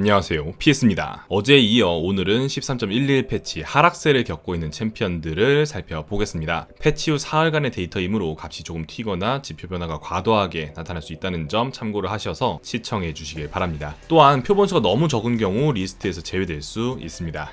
안녕하세요. PS입니다. 어제에 이어 오늘은 13.11 패치 하락세를 겪고 있는 챔피언들을 살펴보겠습니다. 패치 후 사흘간의 데이터이므로 값이 조금 튀거나 지표 변화가 과도하게 나타날 수 있다는 점 참고를 하셔서 시청해 주시길 바랍니다. 또한 표본수가 너무 적은 경우 리스트에서 제외될 수 있습니다.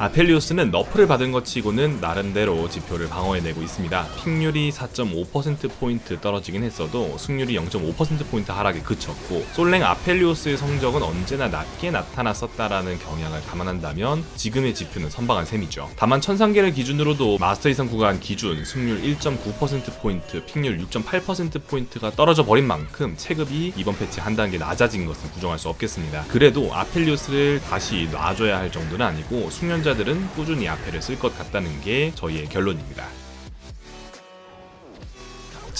아펠리우스는 너프를 받은 것 치고는 나름대로 지표를 방어해내고 있습니다. 픽률이 4.5%포인트 떨어지긴 했어도 승률이 0.5%포인트 하락에 그쳤고 솔랭 아펠리우스의 성적은 언제나 낮게 나타났었다라는 경향을 감안한다면 지금의 지표는 선방한 셈이죠. 다만 천상계를 기준으로도 마스터 이상 구간 기준 승률 1.9%포인트, 픽률 6.8%포인트가 떨어져 버린 만큼 체급이 이번 패치 한 단계 낮아진 것은 부정할 수 없겠습니다. 그래도 아펠리우스를 다시 놔줘야 할 정도는 아니고 숙련자 들은 꾸준히 아펠을 쓸것 같다는 게 저희의 결론입니다.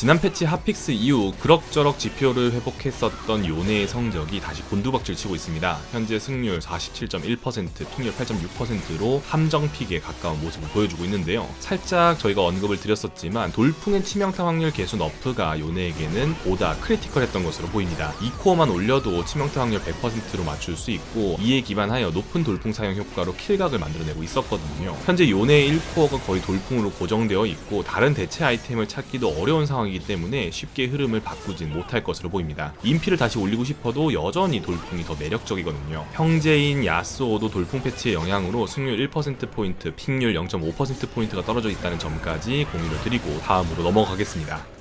지난 패치 핫픽스 이후 그럭저럭 지표를 회복했었던 요네의 성적이 다시 곤두박질 치고 있습니다. 현재 승률 47.1%, 픽률 8.6%로 함정 픽에 가까운 모습을 보여주고 있는데요. 살짝 저희가 언급을 드렸었지만 돌풍의 치명타 확률 개수 너프가 요네에게는 보다 크리티컬했던 것으로 보입니다. 2코어만 올려도 치명타 확률 100%로 맞출 수 있고 이에 기반하여 높은 돌풍 사용 효과로 킬각을 만들어내고 있었거든요. 현재 요네의 1코어가 거의 돌풍으로 고정되어 있고 다른 대체 아이템을 찾기도 어려운 상황이 기 때문에 쉽게 흐름을 바꾸진 못할 것으로 보입니다. 인피를 다시 올리고 싶어도 여전히 돌풍이 더 매력적이거든요. 형제인 야스오도 돌풍 패치의 영향으로 승률 1%포인트, 픽률 0.5%포인트가 떨어져 있다는 점까지 공유를 드리고 다음으로 넘어가겠습니다.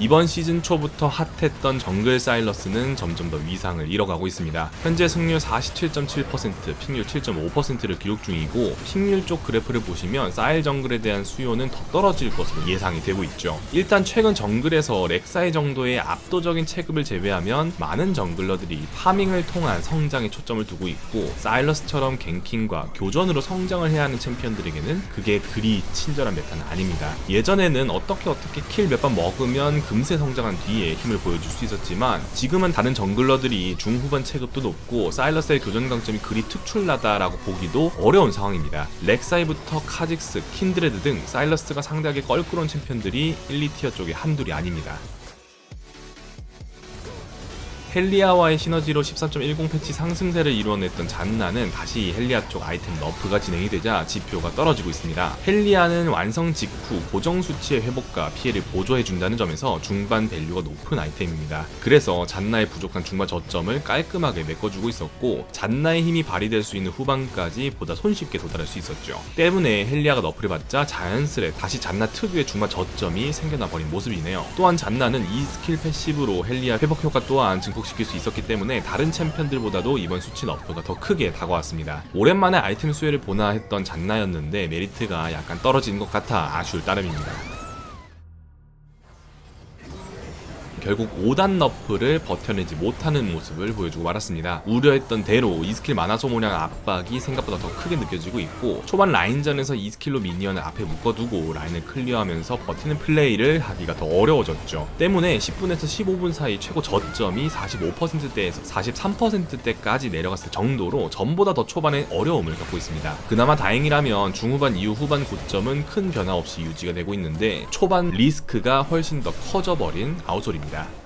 이번 시즌 초부터 핫했던 정글 사일러스는 점점 더 위상을 잃어가고 있습니다. 현재 승률 47.7%, 픽률 7.5%를 기록 중이고 픽률 쪽 그래프를 보시면 사일 정글에 대한 수요는 더 떨어질 것으로 예상이 되고 있죠. 일단 최근 정글에서 렉사이 정도의 압도적인 체급을 제외하면 많은 정글러들이 파밍을 통한 성장에 초점을 두고 있고 사일러스처럼 갱킹과 교전으로 성장을 해야 하는 챔피언들에게는 그게 그리 친절한 메타는 아닙니다. 예전에는 어떻게 어떻게 킬 몇 번 먹으면 금세 성장한 뒤에 힘을 보여줄 수 있었지만 지금은 다른 정글러들이 중후반 체급도 높고 사일러스의 교전 강점이 그리 특출나다라고 보기도 어려운 상황입니다. 렉사이부터 카직스, 킨드레드 등 사일러스가 상대하기 껄끄러운 챔피언들이 1, 2티어 쪽에 한둘이 아닙니다. 헬리아와의 시너지로 13.10 패치 상승세를 이루어냈던 잔나는 다시 헬리아 쪽 아이템 너프가 진행이 되자 지표가 떨어지고 있습니다. 헬리아는 완성 직후 고정 수치의 회복과 피해를 보조해준다는 점에서 중반 밸류가 높은 아이템입니다. 그래서 잔나의 부족한 중반 저점을 깔끔하게 메꿔주고 있었고 잔나의 힘이 발휘될 수 있는 후반까지 보다 손쉽게 도달할 수 있었죠. 때문에 헬리아가 너프를 받자 자연스레 다시 잔나 특유의 중반 저점이 생겨나 버린 모습이네요. 또한 잔나는 이 스킬 패시브로 헬리아 회복 효과 또한 증폭 시킬 수 있었기 때문에 다른 챔피언들보다도 이번 수치 너프가 더 크게 다가왔습니다. 오랜만에 아이템 수혜를 보나 했던 잔나였는데 메리트가 약간 떨어진 것 같아 아쉬울 따름입니다. 결국 5단 너프를 버텨내지 못하는 모습을 보여주고 말았습니다. 우려했던 대로 이 스킬 만화 소모량 압박이 생각보다 더 크게 느껴지고 있고 초반 라인전에서 이 스킬로 미니언을 앞에 묶어두고 라인을 클리어하면서 버티는 플레이를 하기가 더 어려워졌죠. 때문에 10분에서 15분 사이 최고 저점이 45%대에서 43%대까지 내려갔을 정도로 전보다 더 초반에 어려움을 겪고 있습니다. 그나마 다행이라면 중후반 이후 후반 고점은 큰 변화 없이 유지가 되고 있는데 초반 리스크가 훨씬 더 커져버린 아웃솔입니다. 한다.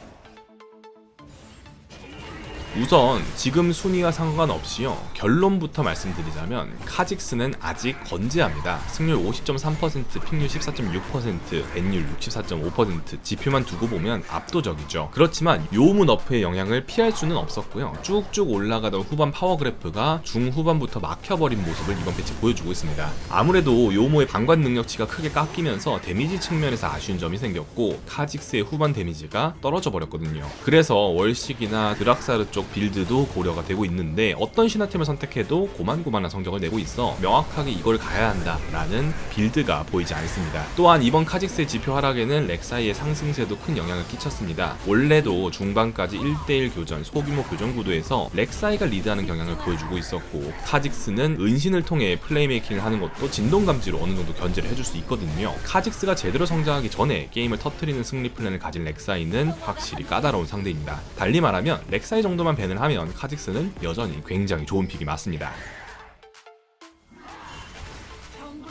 우선 지금 순위와 상관없이요. 결론부터 말씀드리자면 카직스는 아직 건재합니다. 승률 50.3% 픽률 14.6% 밴율 64.5% 지표만 두고 보면 압도적이죠. 그렇지만 요무 너프의 영향을 피할 수는 없었고요. 쭉쭉 올라가던 후반 파워 그래프가 중후반부터 막혀버린 모습을 이번 패치 보여주고 있습니다. 아무래도 요모의 방관 능력치가 크게 깎이면서 데미지 측면에서 아쉬운 점이 생겼고 카직스의 후반 데미지가 떨어져 버렸거든요. 그래서 월식이나 드락사르 쪽 빌드도 고려가 되고 있는데 어떤 신화템을 선택해도 고만고만한 성적을 내고 있어 명확하게 이걸 가야 한다라는 빌드가 보이지 않습니다. 또한 이번 카직스의 지표 하락에는 렉사이의 상승세도 큰 영향을 끼쳤습니다. 원래도 중반까지 1대1 교전, 소규모 교전 구도에서 렉사이가 리드하는 경향을 보여주고 있었고 카직스는 은신을 통해 플레이메이킹을 하는 것도 진동 감지로 어느 정도 견제를 해줄 수 있거든요. 카직스가 제대로 성장하기 전에 게임을 터트리는 승리 플랜을 가진 렉사이는 확실히 까다로운 상대입니다. 달리 말하면 렉사이 정도만 밴을 하면 카직스는 여전히 굉장히 좋은 픽이 맞습니다.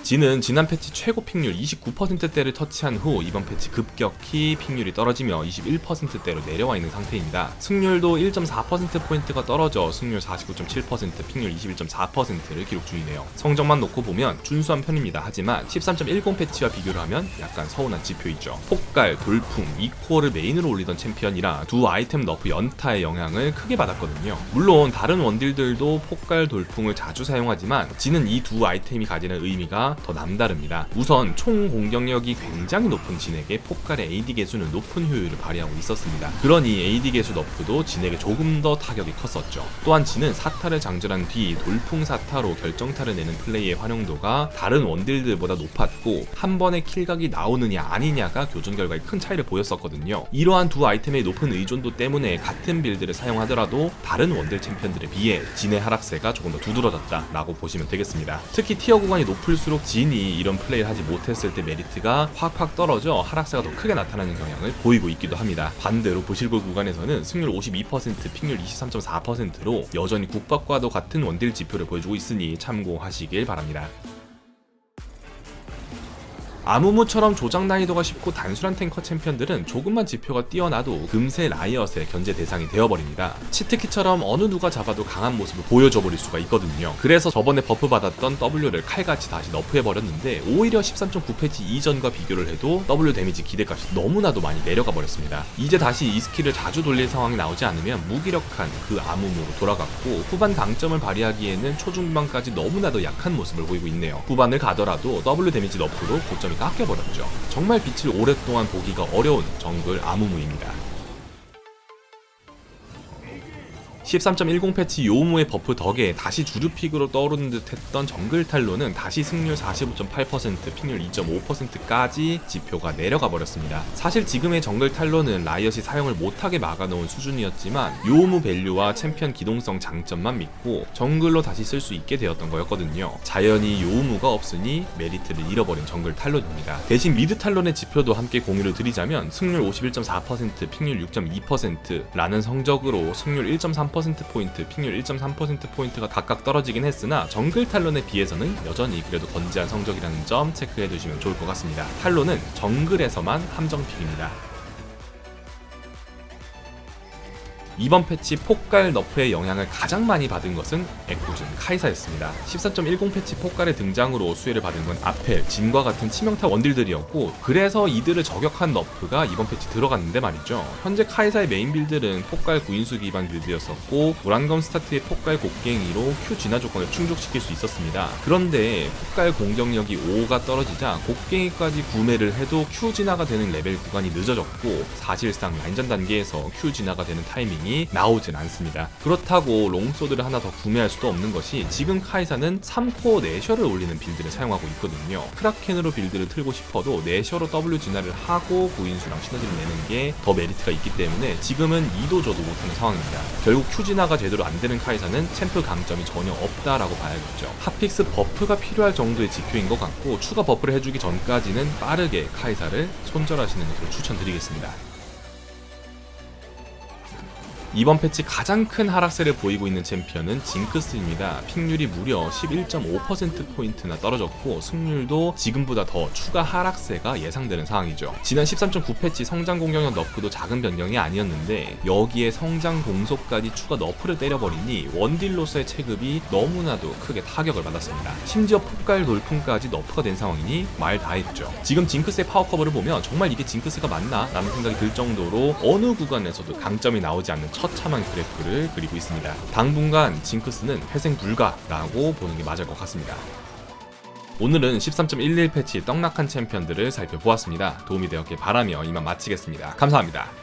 진은 지난 패치 최고 픽률 29%대를 터치한 후 이번 패치 급격히 픽률이 떨어지며 21%대로 내려와 있는 상태입니다. 승률도 1.4%포인트가 떨어져 승률 49.7%, 픽률 21.4%를 기록 중이네요. 성적만 놓고 보면 준수한 편입니다. 하지만 13.10 패치와 비교를 하면 약간 서운한 지표이죠. 폭갈, 돌풍, 이코어를 메인으로 올리던 챔피언이라 두 아이템 너프 연타의 영향을 크게 받았거든요. 물론 다른 원딜들도 폭갈, 돌풍을 자주 사용하지만 진은 이 두 아이템이 가지는 의미가 더 남다릅니다. 우선 총 공격력이 굉장히 높은 진에게 폭갈의 AD 개수는 높은 효율을 발휘하고 있었습니다. 그러니 AD 개수 너프도 진에게 조금 더 타격이 컸었죠. 또한 진은 사타를 장전한 뒤 돌풍 사타로 결정타를 내는 플레이의 활용도가 다른 원딜들보다 높았고 한 번에 킬각이 나오느냐 아니냐가 교전 결과에 큰 차이를 보였었거든요. 이러한 두 아이템의 높은 의존도 때문에 같은 빌드를 사용하더라도 다른 원딜 챔피언들에 비해 진의 하락세가 조금 더 두드러졌다라고 보시면 되겠습니다. 특히 티어 구간이 높을수록 진이 이런 플레이를 하지 못했을 때 메리트가 확확 떨어져 하락세가 더 크게 나타나는 경향을 보이고 있기도 합니다. 반대로 부실골 구간에서는 승률 52%, 픽률 23.4%로 여전히 국밥과도 같은 원딜 지표를 보여주고 있으니 참고하시길 바랍니다. 아무무처럼 조작 난이도가 쉽고 단순한 탱커 챔피언들은 조금만 지표가 뛰어나도 금세 라이엇의 견제 대상이 되어버립니다. 치트키처럼 어느 누가 잡아도 강한 모습을 보여줘 버릴 수가 있거든요. 그래서 저번에 버프 받았던 W를 칼같이 다시 너프해버렸는데 오히려 13.9 패치 이전과 비교를 해도 W 데미지 기대값이 너무나도 많이 내려가 버렸습니다. 이제 다시 이 스킬을 자주 돌릴 상황이 나오지 않으면 무기력한 그 아무무로 돌아갔고 후반 강점을 발휘하기에는 초중반까지 너무나도 약한 모습을 보이고 있네요. 후반을 가더라도 W 데미지 너프로 고점 이 깎여버렸죠. 정말 빛을 오랫동안 보기가 어려운 정글 아무무입니다. 13.10 패치 요무의 버프 덕에 다시 주류픽으로 떠오르는 듯 했던 정글 탈로는 다시 승률 45.8%, 픽률 2.5%까지 지표가 내려가 버렸습니다. 사실 지금의 정글 탈로는 라이엇이 사용을 못하게 막아놓은 수준이었지만 요무 밸류와 챔피언 기동성 장점만 믿고 정글로 다시 쓸 수 있게 되었던 거였거든요. 자연히 요무가 없으니 메리트를 잃어버린 정글 탈론입니다. 대신 미드 탈론의 지표도 함께 공유를 드리자면 승률 51.4%, 픽률 6.2%라는 성적으로 승률 1.3% 1.3%포인트, 픽률 1.3%포인트가 각각 떨어지긴 했으나 정글 탈론에 비해서는 여전히 그래도 건재한 성적이라는 점 체크해 두시면 좋을 것 같습니다. 탈론은 정글에서만 함정픽입니다. 이번 패치 폭갈 너프의 영향을 가장 많이 받은 것은 에쿠준 카이사였습니다. 14.10 패치 폭갈의 등장으로 수혜를 받은 건 아펠, 진과 같은 치명타 원딜들이었고 그래서 이들을 저격한 너프가 이번 패치 들어갔는데 말이죠. 현재 카이사의 메인 빌드는 폭갈 구인수 기반 빌드였었고 노란검 스타트의 폭갈 곡괭이로 Q 진화 조건을 충족시킬 수 있었습니다. 그런데 폭갈 공격력이 5가 떨어지자 곡괭이까지 구매를 해도 Q 진화가 되는 레벨 구간이 늦어졌고 사실상 라인전 단계에서 Q 진화가 되는 타이밍 이 나오진 않습니다. 그렇다고 롱소드를 하나 더 구매할 수도 없는 것이 지금 카이사는 3코어 내셔를 올리는 빌드를 사용하고 있거든요. 크라켄으로 빌드를 틀고 싶어도 내셔로 W 진화를 하고 구인수랑 시너지를 내는 게 더 메리트가 있기 때문에 지금은 이도저도 못하는 상황입니다. 결국 Q 진화가 제대로 안 되는 카이사는 챔프 강점이 전혀 없다라고 봐야겠죠. 핫픽스 버프가 필요할 정도의 지표인 것 같고 추가 버프를 해주기 전까지는 빠르게 카이사를 손절하시는 것으로 추천드리겠습니다. 이번 패치 가장 큰 하락세를 보이고 있는 챔피언은 징크스입니다. 픽률이 무려 11.5%포인트나 떨어졌고 승률도 지금보다 더 추가 하락세가 예상되는 상황이죠. 지난 13.9 패치 성장 공격력 너프도 작은 변경이 아니었는데 여기에 성장 공속까지 추가 너프를 때려버리니 원딜로서의 체급이 너무나도 크게 타격을 받았습니다. 심지어 폭갈 돌풍까지 너프가 된 상황이니 말 다했죠. 지금 징크스의 파워 커버를 보면 정말 이게 징크스가 맞나? 라는 생각이 들 정도로 어느 구간에서도 강점이 나오지 않는 처참한 그래프를 그리고 있습니다. 당분간 징크스는 회생 불가라고 보는 게 맞을 것 같습니다. 오늘은 13.11 패치 떡락한 챔피언들을 살펴보았습니다. 도움이 되었길 바라며 이만 마치겠습니다. 감사합니다.